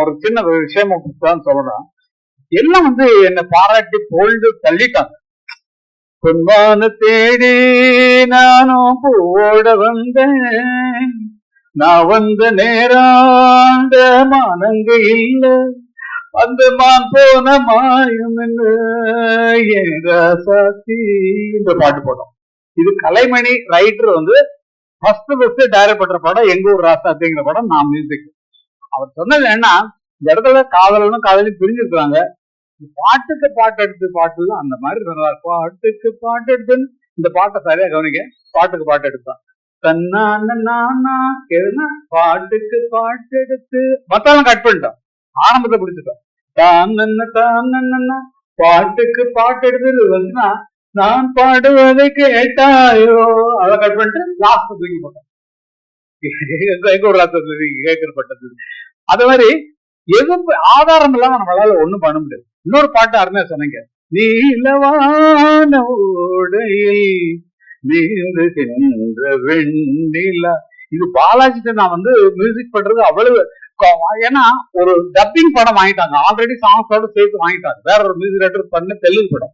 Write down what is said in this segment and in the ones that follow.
ஒரு சின்ன விஷயம் தான் சொல்றான் எல்லாம் வந்து என்னை பாராட்டி போல்டு தள்ளிட்டாங்க. பொன்வான தேடி நானும் போட வந்தேன். நான் வந்த நேராண்ட மானங்க இல்ல. அந்த மான் போன மாயம் என்ன? இந்த பாட்டு போட்டோம். இது கலைமணி ரைட்டர் வந்து ஃபர்ஸ்ட் ஃபர்ஸ்ட் டைரக்ட் பண்ற படம் எங்க ஊர் ராசாத்திங்கிற படம் நான் மியூசிக் அவர் சொன்னது என்ன இந்த இடத்துல காதலனும் காதலும் பிரிஞ்சிருக்கிறாங்க. பாட்டுக்கு பாட்டு எடுத்து பாட்டு அந்த மாதிரி சொன்னார் பாட்டுக்கு பாட்டு எடுத்துன்னு இந்த பாட்டை சரியா கவனிக்க பாட்டுக்கு பாட்டு எடுத்தான் தன்னான நானா பாட்டுக்கு பாட்டு எடுத்து மத்தாலும் கட் பண்ணிட்டோம் ஆரம்பத்தை பிடிச்சிட்டான் தான் தான் பாட்டுக்கு பாட்டு எடுத்து வந்துன்னா நான் பாடுவதை கேட்டாயோ? அதை கட் பண்ணிட்டு லாஸ்ட் தூக்கி போட்டோம் கேட்கப்பட்டது அது மாதிரி எதுவும் ஆதாரம் இல்லாம நம்மளால ஒண்ணும் பண்ண முடியாது. இன்னொரு பாட்டு அருமையா சொன்னீங்க. நீலவான ஓடையில் நீந்துகின்ற வெண்ணிலா. இது பாலாஜிட்ட நான் வந்து மியூசிக் பண்றது அவ்வளவு ஏன்னா ஒரு டப்பிங் படம் வாங்கிட்டாங்க. ஆல்ரெடி சாங்ஸோட சேர்த்து வாங்கிட்டாங்க. வேற ஒரு மியூசிக் ரைட்டர் பண்ண தெலுங்கு படம்.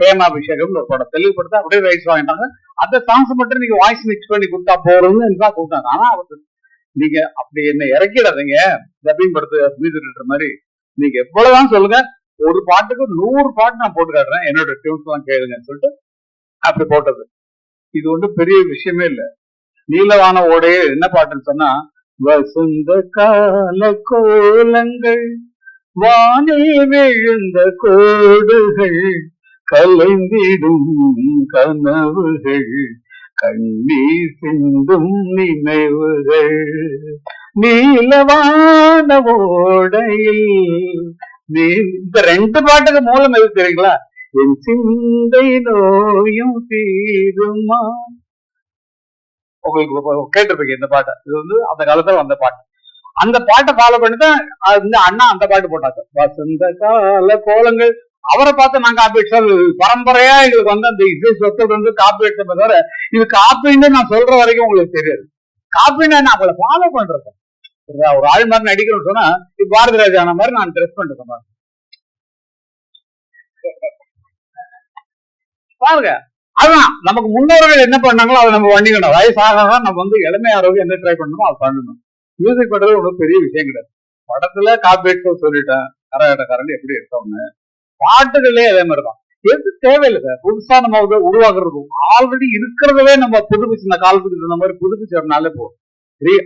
பிரேமாபிஷேகம் ஒரு படம். தெலுங்கு படத்தை அப்படியே ரைட்ஸ் வாங்கிட்டாங்க. அந்த சாங்ஸ் மட்டும் நீங்க வாய்ஸ் மிக்ஸ் பண்ணி கொடுத்தா போறதுன்னு தான் கொடுத்தாங்க. ஆனா அவர் நீங்க அப்படி என்ன இறக்கிடாதீங்க. டப்பிங் படத்து மியூசிக் மாதிரி நீங்க எவ்வளவுதான் சொல்லுங்க. ஒரு பாட்டுக்கு நூறு பாட்டு நான் போட்டு காட்டுறேன். என்னோட டியூன்ஸ் எல்லாம் கேளுங்கன்னு சொல்லிட்டு அப்படி போட்டது. இது ஒன்றும் பெரிய விஷயமே இல்ல. நீலவான ஓடையே என்ன பாட்டுன்னு சொன்னா வசந்த கால கோலங்கள் வானில் விழுந்த கோடுகள் கலைந்திடும் கனவுகள் கண்ணீர் சிந்தும் நினைவுகள். நீலவான ஓடையில் நீ இந்த ரெண்டு பாட்டுக்கு மூலம் எது தெரியுங்களா என் சிந்தை நோயும் தீருமா? உங்களுக்கு கேட்டிருப்பீங்க இந்த பாட்டை. இது வந்து அந்த காலத்துல வந்த பாட்டு. அந்த பாட்டை ஃபாலோ பண்ணி தான் அண்ணா அந்த பாட்டு போட்டாங்க. வசந்த கால கோலங்கள் அவரை பார்த்து நாங்க காப்பி அடிச்சோம் பரம்பரையா எங்களுக்கு வந்து அந்த இசை சொத்து வந்து காப்பி தவிர இது காப்பின்னு நான் சொல்ற வரைக்கும் உங்களுக்கு தெரியாது. காப்பின்னு நான் அவங்கள ஃபாலோ பண்றேன் ஒரு ஆள் மாதிரி நடிக்கணும்னு சொன்னா இப்ப பாரதி ராஜா மாதிரி நான் ட்ரெஸ் பண்ணிட்டு பாருங்க. பாருங்க. நமக்கு முன்னோர்கள் என்ன பண்ணாங்களோ அதை நம்ம பண்ணிக்கணும். வயசாக நம்ம வந்து இளமை ஆரோக்கியம் என்ன ட்ரை பண்ணணுமோ அதை பண்ணணும். மியூசிக் பண்றது ஒன்றும் பெரிய விஷயம் கிடையாது. படத்துல காப்பி சொல்லிட்டேன். கரகாட்டக்காரன் எப்படி எடுத்தோம்னு பாட்டுகளே அதே மாதிரி தான் எது தேவையில்லை சார் புதுசா நம்ம உருவாக்குறது ஆல்ரெடி இருக்கிறதவே நம்ம புதுப்பிச்சு இந்த காலத்துக்கு இருந்த மாதிரி புதுப்பிச்சோம்னாலே போதும் பெரிய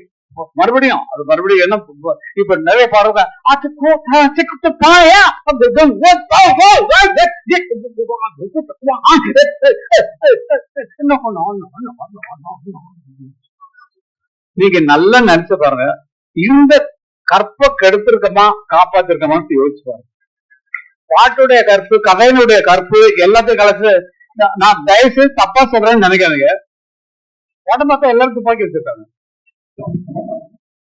மறுபடியும் அது மறுபடியும் என்ன இப்ப- இப்ப நிறைய பாருங்க ஆ, என்ன நீங்க நல்லா நினைச்சு பாருங்க இந்த கற்ப கெடுத்திருக்கமா காப்பாத்திருக்கமான்னு யோசிச்சு பாருங்க பாட்டுடைய கற்பு கதையினுடைய கற்பு எல்லாத்தையும் கலந்து நான் நான் தப்பா சொல்றேன்னு நினைக்காதீங்க. உடம்பு பார்த்தா எல்லாரும் துப்பாக்கி வச்சிருக்காங்க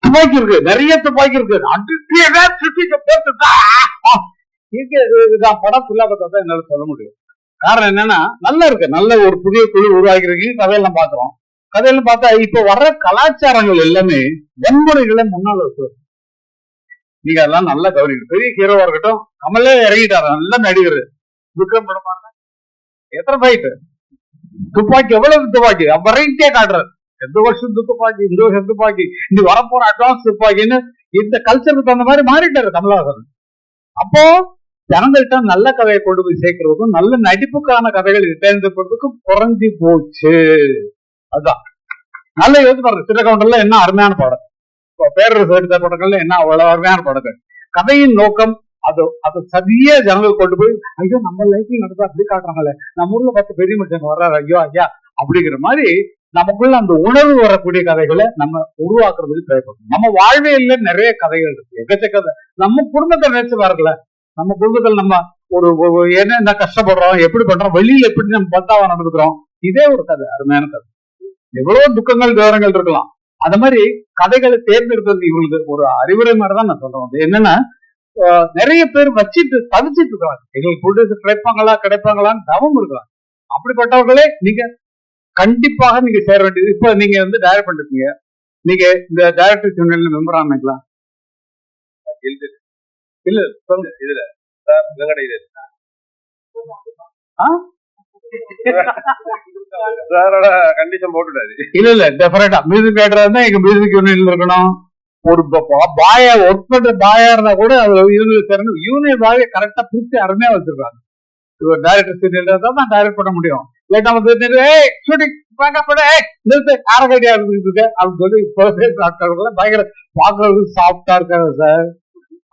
துப்பாக்கி இருக்கு நிறைய துப்பாக்கி இருக்கு. அடிச்சே இதுதான் படம் ஃபுல்லா பார்த்தா என்னால சொல்ல முடியும். காரணம் என்னன்னா நல்லா இருக்கு. நல்ல ஒரு புதிய குழு உருவாக்கிருக்கீங்க கதையெல்லாம் பாக்குறோம் கதையெல்லாம் பார்த்தா இப்ப வர்ற கலாச்சாரங்கள் எல்லாமே வன்முறைகளை முன்னால வச்சு நீங்க அதெல்லாம் நல்லா கவனிக்கணும். பெரிய ஹீரோவா இருக்கட்டும் கமலே இறங்கிட்டாரு. நல்ல நடிகர். விக்ரம் படம்? எத்தனை ஃபைட்டு துப்பாக்கி எவ்வளவு துப்பாக்கி? வெரைட்டியா காட்டுறாரு. எந்த வருஷம் துப்பாக்கி? இந்த வருஷம் துப்பாக்கி. இந்த வரப்போற அட்வான்ஸ் துப்பாக்கின்னு இந்த கல்ச்சருக்கு தகுந்த மாதிரி மாறிட்டாரு கமலஹாசன். அப்போ ஜனங்கள்கிட்ட நல்ல கதையை கொண்டு போய் சேர்க்கறதுக்கும் நல்ல நடிப்புக்கான கதைகள் தேர்ந்தெடுப்பதற்கும் குறைஞ்சி போச்சு. அதுதான் நல்ல யோசிச்சு பாருங்க. சின்ன என்ன அருமையான பாடம் பேரரசு எடுத்த படங்கள்ல என்ன அவ்வளவு அருமையான படங்கள்? கதையின் நோக்கம் அது அது சரியா ஜனங்கள் கொண்டு போய் ஐயோ நம்ம லைஃப்ல நடந்தா அப்படி காட்டுறாங்கல்ல. நம்ம ஊர்ல பார்த்து பெரிய மனுஷன் வர்றாரு ஐயோ ஐயா அப்படிங்கிற மாதிரி நமக்குள்ள அந்த உணர்வு வரக்கூடிய கதைகளை நம்ம உருவாக்குறதுக்கு தேவைப்படும். நம்ம வாழ்வியல்ல நிறைய கதைகள் இருக்கு. எக்கச்சக்க நம்ம குடும்பத்தை நினைச்சு வரல நம்ம குடும்பத்தில் நம்ம ஒரு என்ன என்ன கஷ்டப்படுறோம் எப்படி பண்றோம் வெளியில எப்படி நம்ம பத்தாவா நடந்துக்கிறோம். இதே ஒரு கதை அருமையான கதை. எவ்வளவு துக்கங்கள் விவரங்கள் இருக்கலாம். அந்த மாதிரி கதைகளை தேர்ந்தெடுக்கிறது இவங்களுக்கு ஒரு அறிவுரை மாதிரி தான் நான் சொல்றேன். அது என்னன்னா நிறைய பேர் வச்சிட்டு தவிச்சிட்டு இருக்காங்க. எங்களுக்கு ப்ரொடியூசர் கிடைப்பாங்களா கிடைப்பாங்களான்னு தவம் இருக்கலாம் அப்படிப்பட்டவர்களே நீங்க கண்டிப்பாக நீங்க சேர வேண்டியது. இப்ப நீங்க வந்து டைரக்ட் பண்ணிருக்கீங்க. நீங்க இந்த டைரக்டர் யூனியன்ல மெம்பர் ஆனீங்களா எழுது இல்ல சொல்லுங்க இதுல. ஆ? சாரோட கண்டிஷன் இல்ல இல்ல டெஃபரட்டா மியூசிக் இருந்தா எங்க மியூசிக் யூனியன்ல இருக்கணும். ஒரு பாயா ஒர்க் பண்ற பாயா இருந்தா கூட அது யூனியன் பாய கரெக்டா பிரிச்சு அருமையா வச்சிருக்காங்க. டைரக்டர் சீனியர் இருந்தா தான் டைரக்ட் பண்ண முடியும். லேட்டா வந்து ஷூட்டிங் நிறுத்து ஆரகடியா அப்படின்னு சொல்லி இப்போ பயங்கர பாக்குறதுக்கு சாஃப்டா இருக்காங்க சார்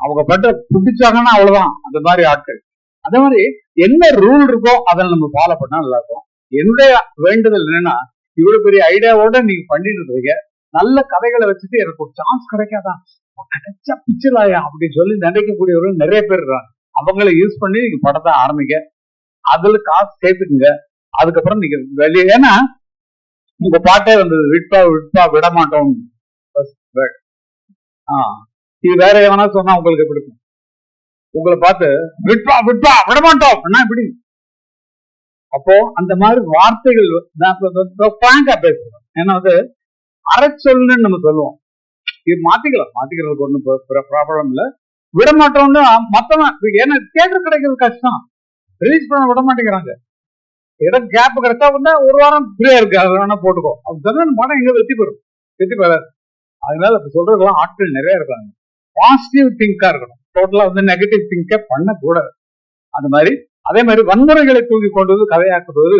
அவங்க பட்ட பிடிச்சாங்கன்னா அவ்வளவுதான். அந்த மாதிரி ஆட்கள். அதே மாதிரி என்ன ரூல் இருக்கோ அதை நம்ம ஃபாலோ பண்ணா நல்லா இருக்கும் என்னுடைய வேண்டுதல் என்னன்னா இவ்வளவு பெரிய ஐடியாவோட நீங்க பண்ணிட்டு இருக்கீங்க நல்ல கதைகளை வச்சுட்டு எனக்கு ஒரு சான்ஸ் கிடைக்காதா? கிடைச்சா பிச்சலாயா அப்படின்னு சொல்லி நினைக்கக்கூடியவர்கள் நிறைய பேர் இருக்காங்க. அவங்கள யூஸ் பண்ணி நீங்க படத்தை ஆரம்பிங்க. அதுல காசு சேர்த்துக்குங்க. அதுக்கப்புறம் நீங்க வெளியே ஏன்னா உங்க பாட்டே வந்தது விட்பா விட்பா விட மாட்டோம் ஆஹ் ஆ. இது வேற எவனா சொன்னா உங்களுக்கு எப்படி இருக்கும்? உங்களை பார்த்து விட்பா விட்பா விடமாட்டோம். அண்ணா என்ன இப்படி. அப்போ அந்த மாதிரி வார்த்தைகள் பிராங்கா பேசுறோம் ஏன்னா வந்து அரைச்சொல்னு நம்ம சொல்லுவோம். இது மாத்திக்கலாம் மாத்திக்கிறதுக்கு ஒன்றும் ப்ராப்ளம் இல்ல. விடமாட்டோம்னா மொத்தமா ஏன்னா தேட்டர் கிடைக்கிறது கஷ்டம். ரிலீஸ் பண்ண விட மாட்டேங்கிறாங்க. இடம் கேப் கிடைச்சா வந்து ஒரு வாரம் ஃப்ரீயா இருக்கு. அதை வேணா போட்டுக்கோ. அப்படி சொன்னா படம் எங்க வெற்றி பெறும்? வெற்றி பெறாது. அதனால இப்ப சொல்றதுலாம் ஆட்கள் நிறைய இருக்காங்க. பாசிட்டிவ் திங்கா இருக்கணும். டோட்டலா வந்து நெகட்டிவ் திங்க பண்ணக்கூடாது. அந்த மாதிரி அதே மாதிரி வன்முறைகளை தூக்கி கொண்டு வந்து கதையாக்குவது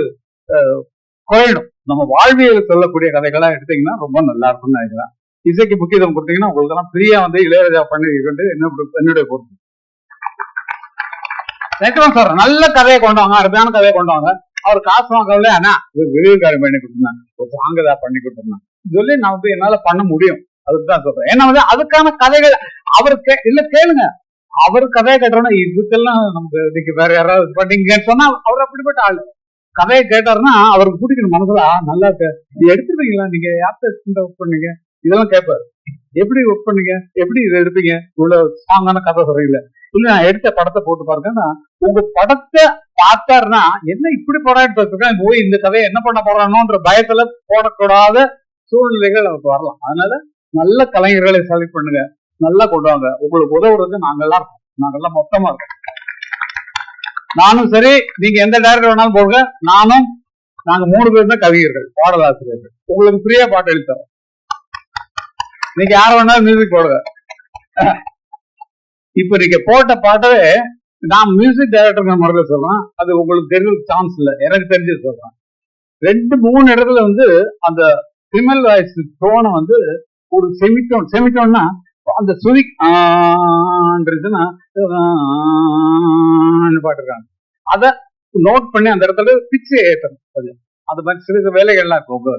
குறையணும். நம்ம வாழ்வியல் சொல்லக்கூடிய கதைகளா எடுத்தீங்கன்னா ரொம்ப நல்லா இருக்கும்னு நினைக்கிறேன். இசைக்கு முக்கியத்துவம் கொடுத்தீங்கன்னா உங்களுக்கு எல்லாம் ஃப்ரீயா வந்து இளையராஜா பண்ணி என்ன என்னுடைய பொறுப்பு. நினைக்கிறோம் சார் நல்ல கதையை கொண்டு வாங்க அருமையான கதையை கொண்டு வாங்க. அவர் காசு வாங்கல ஆனா ஒரு விரிவுகாரம் பண்ணி கொடுத்துருந்தாங்க. ஒரு சாங்கதா பண்ணி கொடுத்துருந்தாங்க. சொல்லி நான் வந்து என்னால பண்ண முடியும். அதுக்கு தான் சொல்றேன். ஏன்னா வந்து அதுக்கான கதைகள் அவர் கே- இல்ல கேளுங்க. அவர் கதையை கேட்டோம்னா இதுக்கெல்லாம் நமக்கு இன்னைக்கு வேற யாராவது பண்ணீங்கன்னு சொன்னா அவர் அப்படிப்பட்ட ஆள். கதையை கேட்டாருன்னா அவருக்கு பிடிக்கணும் மனசுல. நல்லா இருக்கு. எடுத்துருவீங்களா? நீங்க யார்கிட்ட ஒர்க் பண்ணீங்க? இதெல்லாம் கேட்பாரு எப்படி ஒர்க் பண்ணீங்க? எப்படி இதை எடுப்பீங்க இவ்வளவு ஸ்ட்ராங்கான கதை சொல்றீங்களா இல்ல நான் எடுத்த படத்தை போட்டு பாருங்கன்னா உங்க படத்தை பார்த்தாருன்னா என்ன இப்படி படம் எடுத்து வச்சிருக்கேன் போய் இந்த கதையை என்ன பண்ண போறானோன்ற பயத்துல போடக்கூடாத சூழ்நிலைகள் நமக்கு வரலாம். அதனால நல்ல கலைஞர்களை செலக்ட் பண்ணுங்க நல்லா கொண்டு வாங்க. உங்களுக்கு உதவுறது நாங்கெல்லாம் இருக்கோம். நாங்கெல்லாம் மொத்தமா இருக்கோம். நானும் சரி நீங்க எந்த டேரக்டர் வேணாலும் போடுங்க நானும் நாங்க மூணு பேர் தான் கவிஞர்கள் பாடலாசிரியர்கள். உங்களுக்கு ஃப்ரீயா பாட்டு எழுத்தரோம் நீங்க யார வேணாலும் மியூசிக் போடுங்க. இப்ப நீங்க போட்ட பாட்டவே நான் மியூசிக் டைரக்டர் முறையில சொல்றேன். அது உங்களுக்கு தெரிஞ்ச சான்ஸ் இல்ல. எனக்கு தெரிஞ்சு சொல்றேன். ரெண்டு மூணு இடத்துல வந்து அந்த கிரிமினல் வாய்ஸ் டோனை வந்து ஒரு செமிட்டோன் செமிட்டோன்னா அந்த சுதி ஆன்றதுன்னா பாடுறாங்க அத நோட் பண்ணி அந்த இடத்துல பிச்சு ஏற்றணும் அது அந்த மாதிரி சிறு சிறு வேலைகள்லாம் இருக்கும் உங்க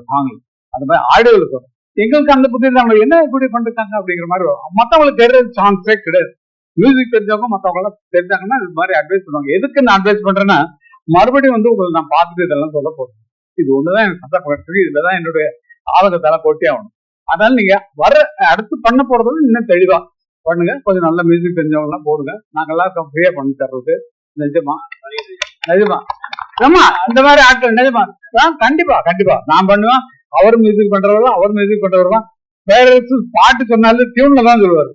அந்த மாதிரி ஆடியோவில் வரும் எங்களுக்கு அந்த புத்தி நம்ம என்ன இப்படி பண்ணிருக்காங்க அப்படிங்கிற மாதிரி வரும். மத்தவங்களுக்கு தெரியாது சான்ஸே கிடையாது. மியூசிக் தெரிஞ்சவங்க மத்தவங்க எல்லாம் தெரிஞ்சாங்கன்னா இது மாதிரி அட்வைஸ் பண்ணுவாங்க. எதுக்கு நான் அட்வைஸ் பண்றேன்னா மறுபடியும் வந்து உங்களை நான் பார்த்துட்டு இதெல்லாம் சொல்ல போறேன். இது ஒண்ணுதான் எனக்கு சந்தர்ப்பம் இதுலதான் என்னுடைய ஆதங்கத்தால கொட்டி ஆகணும் அதனால நீங்க வர அடுத்து பண்ண போறது இன்னும் தெளிவா பண்ணுங்க. கொஞ்சம் நல்ல மியூசிக் தெரிஞ்சவங்க எல்லாம் போடுங்க. நாங்கெல்லாம் ஃப்ரீயா பண்ணி தர்றது. நிஜமா. நிஜமா. ஆமா அந்த மாதிரி ஆட்கள் நிஜமா. கண்டிப்பா கண்டிப்பா. நான் பண்ணுவேன். அவர் மியூசிக் பண்றவர் அவர் மியூசிக் பண்றவர். பேரரசு பாட்டு சொன்னாலும் டியூன்ல தான் சொல்லுவாரு.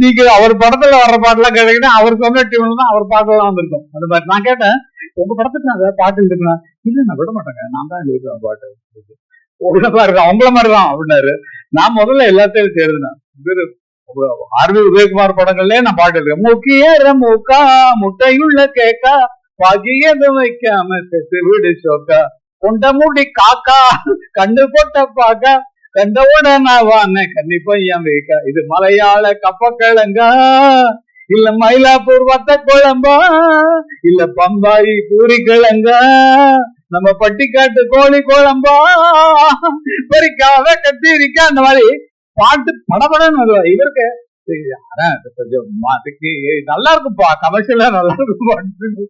நீங்க அவர் படத்துல வர்ற பாட்டுலாம் கேட்டீங்கன்னா அவர் சொன்ன டியூன்ல தான் அவர் பாட்டு தான் வந்திருக்கும். அந்த மாதிரி நான் கேட்டேன். உங்க படத்துக்கு நான் பாட்டு எழுதுனா இல்ல நான் விட மாட்டேங்க. நான் தான் எழுதுவேன் பாட்டு. உங்கள இருக்கான் அவங்கள மாதிரி தான் அப்படின்னாரு. நான் முதல்ல எல்லாத்தையும் எழுதினேன் இவரு ஆர்வி உதயகுமார் படங்கள்லயே நான் பாட்டு எழுதுறேன். முக்கிய முக்கா முட்டையுள்ள கேக்கா பகியது வைக்காம செத்து வீடு சோக்கா. கொண்ட முடி காக்கா கண்டு போட்ட பாக்கா. கண்டவோட நான் வானே பையன் வைக்கா. இது மலையாள கப்ப கிழங்கா இல்ல மயிலாப்பூர் வத்த குழம்பா? இல்ல பம்பாய் பூரி கிழங்கா? நம்ம பட்டிக்காட்டு கோழி குழம்பா பறிக்காத கத்திரிக்கா அந்த மாதிரி பாட்டு படபடன்னு வருவா. இவருக்கு கொஞ்சம் அதுக்கு நல்லா இருக்கும்பா. கமர்ஷியலா நல்லா இருக்கும் பாட்டு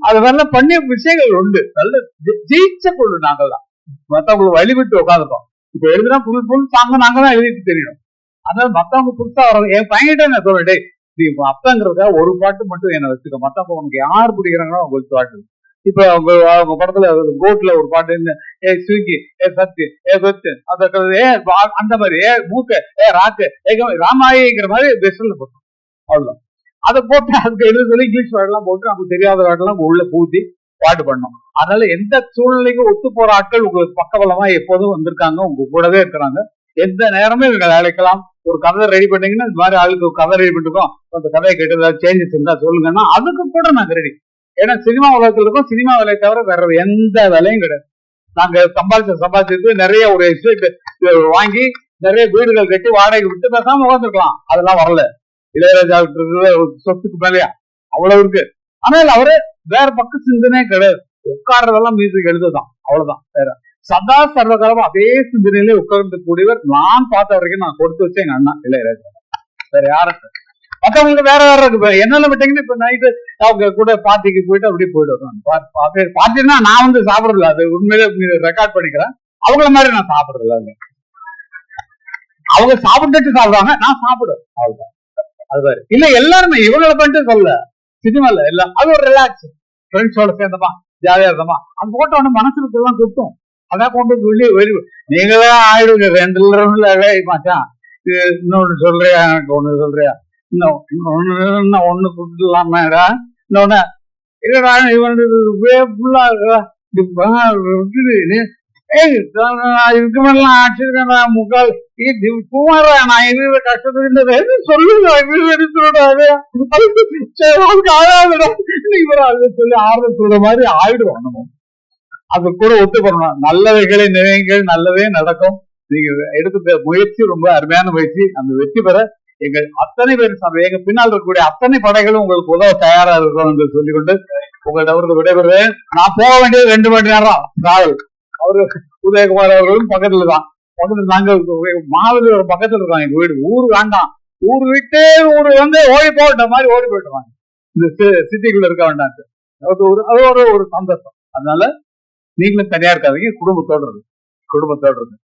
அது மாதிரிலாம் பண்ணிய விஷயங்கள் உண்டு. நல்ல ஜெ- ஜெயிச்ச பொண்ணு நாங்கெல்லாம் மத்தவங்களுக்கு வழிவிட்டு உட்காந்துருக்கோம். இப்ப எழுதுனா புது புது சாங்க நாங்க தான் எழுதிட்டு தெரியணும் அதனால மத்தவங்க புதுசா வர என் பையன்கிட்ட நான் சொல்றேன் டேய் நீ இப்ப ஒரு பாட்டு மட்டும் என்ன வச்சுக்கோ. மத்தவங்க உனக்கு யார் பிடிக்கிறாங்களோ அவங்களுக்கு பாட்டு. இப்ப அவங்க அவங்க படத்துல கோட்ல ஒரு பாட்டு என்ன? ஏ சுவிக்கி ஏ சத்து ஏ சொத்து. அந்த ஏ அந்த மாதிரி ஏ மூக்க ஏ ராக்கு ஏ ராமாயிங்கிற மாதிரி பெஸ்ட்ல போட்டோம் அவ்வளவுதான். அதை போட்டு அதுக்கு எழுத சொல்லி இங்கிலீஷ் வேர்டெல்லாம் போட்டு நமக்கு தெரியாத வேர்டெல்லாம் உள்ள பூத்தி பாட்டு பண்ணோம். அதனால எந்த சூழ்நிலைக்கும் ஒத்து போற ஆட்கள் உங்களுக்கு பக்கபலமா எப்போதும் வந்திருக்காங்க உங்க கூடவே இருக்கிறாங்க. எந்த நேரமும் இவங்களை அழைக்கலாம் ஒரு கதை ரெடி பண்ணீங்கன்னா இந்த மாதிரி ஆளுக்கு கதை ரெடி பண்ணிருக்கோம். அந்த கதையை கேட்டு ஏதாவது சேஞ்சஸ் இருந்தா சொல்லுங்கன்னா அதுக்கு கூட நாங்க ரெடி ஏன்னா சினிமா உலகத்துல இருக்கும் சினிமா வேலையை தவிர வேற எந்த வேலையும் கிடையாது. நாங்க சம்பாதிச்ச சம்பாதிச்சது நிறைய ஒரு எஸ்டேட் வாங்கி நிறைய வீடுகள் கட்டி வாடகை விட்டு பேசாம உட்காந்துருக்கலாம் அதெல்லாம் வரல. இளையராஜா சொத்துக்கு மேலயா? அவ்வளவு இருக்கு. ஆனால் அவரு வேற பக்க சிந்தனையே கிடையாது. உட்கார்றதெல்லாம் மியூசிக் எழுதுதான் அவ்வளவுதான். வேற. சதா சர்வகாலமும் அதே சிந்தனையிலே உட்கார்ந்து கூடியவர் நான் பார்த்த வரைக்கும் நான் கொடுத்து வச்சேன் எங்க அண்ணா இளையராஜா. வேற யாரும் இல்ல. வேற வேற இருக்கு. இப்ப என்னென்ன விட்டீங்கன்னா இப்ப நைட்டு அவங்க கூட பார்ட்டிக்கு போயிட்டு அப்படியே போயிடுவோம் பார்ட்டினா நான் வந்து சாப்பிடல அது உண்மையில ரெக்கார்ட் பண்ணிக்கிறேன். அவங்கள மாதிரி நான் சாப்பிடல அவங்க. அவங்க சாப்பிட்டுட்டு சாப்பிடுவாங்க நான் சாப்பிடுவேன். அவ்வளவுதான். அது மாதிரி இல்ல எல்லாருமே இவங்களை பண்ணிட்டு சொல்ல சினிமால எல்லாம் அது ஒரு ரிலாக்ஸ் ஃப்ரெண்ட்ஸோட சேர்ந்தமா ஜாலியா இருந்தமா. அந்த போட்டோ ஒண்ணு மனசுக்கு எல்லாம் குத்தும். அதான் கொண்டு வந்து வெளியே வெளி நீங்களே ஆயிடுங்க. ரெண்டு ரவுண்ட்ல மச்சான். இன்னொன்னு சொல்றியா எனக்கு ஒண்ணு சொல்றியா? இன்னும் ஒண்ணு இன்னும் ஒண்ணு கொடுத்துடலாமேடா. இன்னொன்னு இல்லடா இவன் ஃபுல்லா விட்டுடு. ஏய் நான் இதுக்கு முக்கால். குமாரா நான் இது கஷ்டத்துக்கு சொல்லுங்க? இது எடுத்துடாது சரி அவனுக்கு ஆகாதுடா. இவர் சொல்லி ஆறுதல் சொல்ற மாதிரி ஆயிடுவோம் நம்ம. அது கூட ஒத்துக்கணும் நல்லவைகளை நினைங்கள் நல்லதே நடக்கும். நீங்க எடுத்து முயற்சி ரொம்ப அருமையான முயற்சி. அந்த வெற்றி பெற எங்கள் அத்தனை பேர் சபை எங்க பின்னால் இருக்கக்கூடிய அத்தனை படைகளும் உங்களுக்கு உதவ தயாரா இருக்கும் என்று சொல்லிக்கொண்டு உங்கள்ட்ட அவருக்கு விடைபெறுவேன் நான் போக வேண்டியது ரெண்டு மணி நேரம் டிராவல் அவரு உதயகுமார் அவர்களும் பக்கத்துல தான். பக்கத்துல நாங்கள் மாவதி ஒரு பக்கத்துல இருக்கோம் எங்க வீடு ஊர் வேண்டாம். ஊர் விட்டு ஊர் வந்து ஓடி போட்ட மாதிரி ஓடி போயிட்டு இந்த சிட்டிக்குள்ள இருக்க வேண்டாம் அது ஒரு அது ஒரு ஒரு சந்தோஷம். அதனால நீங்களும் தனியா இருக்காதீங்க. குடும்பத்தோடு இருக்கு குடும்பத்தோட இருக்கு